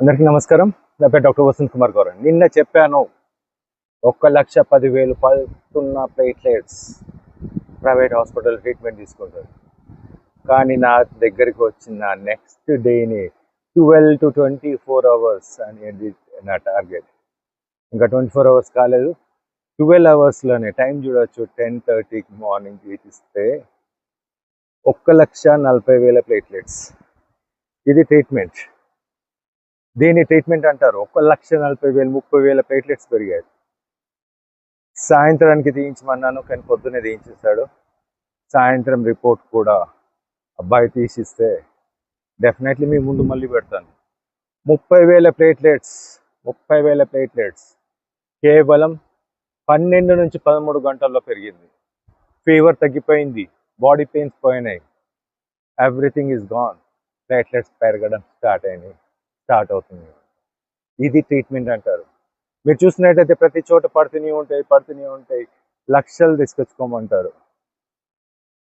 అందరికీ నమస్కారం. నా పేరు డాక్టర్ వసంత్ కుమార్ గౌరవ్. నిన్న చెప్పాను ఒక్క లక్ష పదివేలు పడుతున్న ప్లేట్లెట్స్ ప్రైవేట్ హాస్పిటల్ ట్రీట్మెంట్ తీసుకుంటారు కానీ నా దగ్గరికి వచ్చిన నెక్స్ట్ డేని twelve to twenty four hours అనేది నా టార్గెట్ ఇంకా ట్వంటీ ఫోర్ అవర్స్ కాలేదు ట్వెల్వ్ అవర్స్లోనే టైం చూడొచ్చు టెన్ థర్టీకి మార్నింగ్ తీపిస్తే ఒక్క లక్ష నలభై వేల ప్లేట్లెట్స్ ఇది ట్రీట్మెంట్ దీని ట్రీట్మెంట్ అంటారు? ఒక లక్ష నలభై వేలు ముప్పై వేల ప్లేట్లెట్స్ పెరిగాయి. సాయంత్రానికి తీయించమన్నాను కానీ పొద్దున్నే తీయించేస్తాడు సాయంత్రం రిపోర్ట్ కూడా అబ్బాయి తీసిస్తే డెఫినెట్లీ మీ ముందు మళ్ళీ పెడతాను. ముప్పై వేల ప్లేట్లెట్స్ ముప్పై వేల ప్లేట్లెట్స్ కేవలం పన్నెండు నుంచి పదమూడు గంటల్లో పెరిగింది. ఫీవర్ తగ్గిపోయింది బాడీ పెయిన్స్ పోయినాయి. ఎవ్రీథింగ్ ఈజ్ గాన్ ప్లేట్లెట్స్ పెరగడం స్టార్ట్ అయినాయి. స్టార్ట్ అవుతుంది. ఇది ట్రీట్మెంట్ అంటారు. మీరు చూసినట్టయితే ప్రతి చోట పడుతూనే ఉంటాయి పడుతూనే ఉంటాయి. లక్షలు తీసుకొచ్చుకోమంటారు.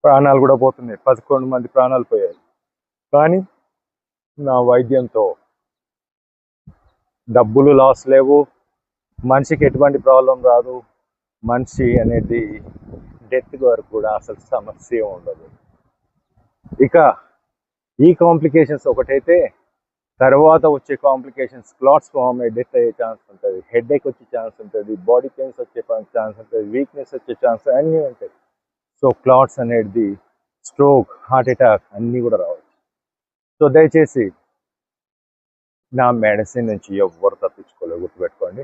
ప్రాణాలు కూడా పోతున్నాయి. పదకొండు మంది ప్రాణాలు పోయాయి. కానీ నా వైద్యంతో డబ్బులు లాస్ లేవు. మనిషికి ఎటువంటి ప్రాబ్లం రాదు. మనిషి అనేది డెత్ వరకు కూడా అసలు సమస్య ఉండదు. ఇక ఈ కాంప్లికేషన్స్ ఒకటైతే తర్వాత వచ్చే కాంప్లికేషన్స్ క్లాట్స్ ఫామ్ అయ్యి డెత్ అయ్యే ఛాన్స్ ఉంటుంది. హెడ్ ఏక్ వచ్చే ఛాన్స్ ఉంటుంది. బాడీ పెయిన్స్ వచ్చే ఛాన్స్ ఉంటుంది. వీక్నెస్ వచ్చే ఛాన్స్ అన్నీ ఉంటాయి. సో క్లాట్స్ అనేది స్ట్రోక్ హార్ట్ అటాక్ అన్నీ కూడా రావచ్చు. సో దయచేసి నా మెడిసిన్ నుంచి ఎవ్వరు తప్పించుకోలేదు. గుర్తుపెట్టుకోండి.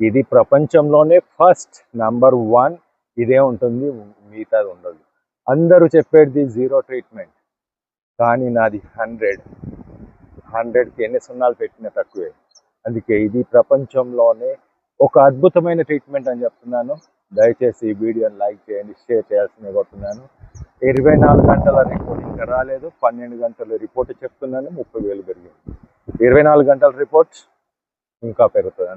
ఇది ప్రపంచంలోనే ఫస్ట్ నంబర్ వన్ ఇదే ఉంటుంది. మిగతాది ఉండదు. అందరూ చెప్పేది జీరో ట్రీట్మెంట్ కానీ నాది హండ్రెడ్ హండ్రెడ్కి ఎన్ని సున్నాలు పెట్టినా తక్కువే. అందుకే ఇది ప్రపంచంలోనే ఒక అద్భుతమైన ట్రీట్మెంట్ అని చెప్తున్నాను. దయచేసి ఈ వీడియోని లైక్ చేయండి షేర్ చేయాల్సింది కోరుతున్నాను. ఇరవై నాలుగు గంటల రిపోర్ట్ ఇంకా రాలేదు. పన్నెండు గంటల రిపోర్ట్ చెప్తున్నాను. ముప్పై వేలు పెరిగింది. ఇరవై నాలుగు గంటల రిపోర్ట్ ఇంకా పెరుగుతుంది